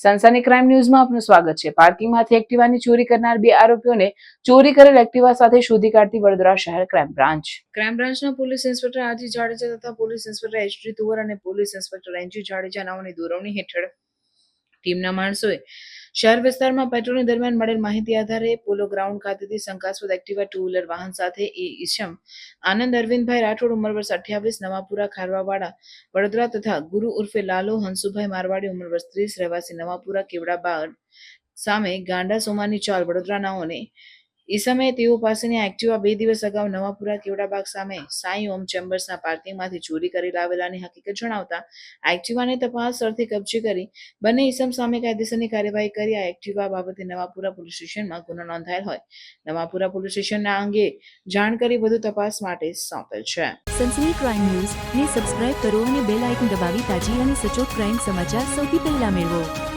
સનસની crime ન્યૂઝમાં આપનું સ્વાગત છે. પાર્કિંગમાંથી એક્ટિવાની ચોરી કરનાર બે આરોપીઓને ચોરી કરેલ એક્ટિવા સાથે શોધી કાઢતી વડોદરા શહેર ક્રાઇમ બ્રાન્ચ. ક્રાઇમ બ્રાન્ચના પોલીસ ઇન્સ્પેક્ટર આજી જાડેજા તથા police inspector H D Tuvar અને police inspector N G Jadeja નાઓની દોરવણી હેઠળ ટીમના માણસોએ શહેર વિસ્તારમાં પેટ્રોલિંગ દરમિયાન મળેલ માહિતી આધારે પોલો ગ્રાઉન્ડ ખાતેથી શંકાસ્પદ એક્ટિવા ટુ વ્હીલર વાહન સાથે એ ઈશમ, આનંદ અરવિંદભાઈ રાઠોડ ઉંમર વર્ષ અઠ્યાવીસ, નવાપુરા ખારવાવાડા, વડોદરા તથા ગુરુ ઉર્ફે લાલો હંસુભાઈ મારવાડી ઉંમર વર્ષ ત્રીસ, રહેવાસી નવાપુરા કેવડા કેવડાબાગ સામે ગાંડા સોમાની ચાલ વડોદરાનાઓને ઈસમે તેઓ પાસેની એક્ટિવા બે દિવસ અગાઉ નવાપુરા કેવડાબાગ સામે સાઈ ઓમ ચેમ્બર્સના પાર્કિંગમાંથી ચોરી કરી લાવેલાની હકીકત જણાવતા એક્ટિવાને તપાસ અર્થે કબજે કરી બંને ઈસમ સામે કાયદેસરની કાર્યવાહી કરી. આ એક્ટિવા બાબતે નવાપુરા પોલીસ સ્ટેશનમાં ગુનો નોંધાયેલ હોય. નવાપુરા પોલીસ સ્ટેશનના અંગે જાણ કરી વધુ તપાસ માટે સોંપેલ છે. સનસની ક્રાઇમ ન્યૂઝ ને સબસ્ક્રાઇબ કરો અને બેલ આઇકન દબાવી તાજી અને સચોટ ક્રાઇમ સમાચાર સૌથી પહેલા મેળવો.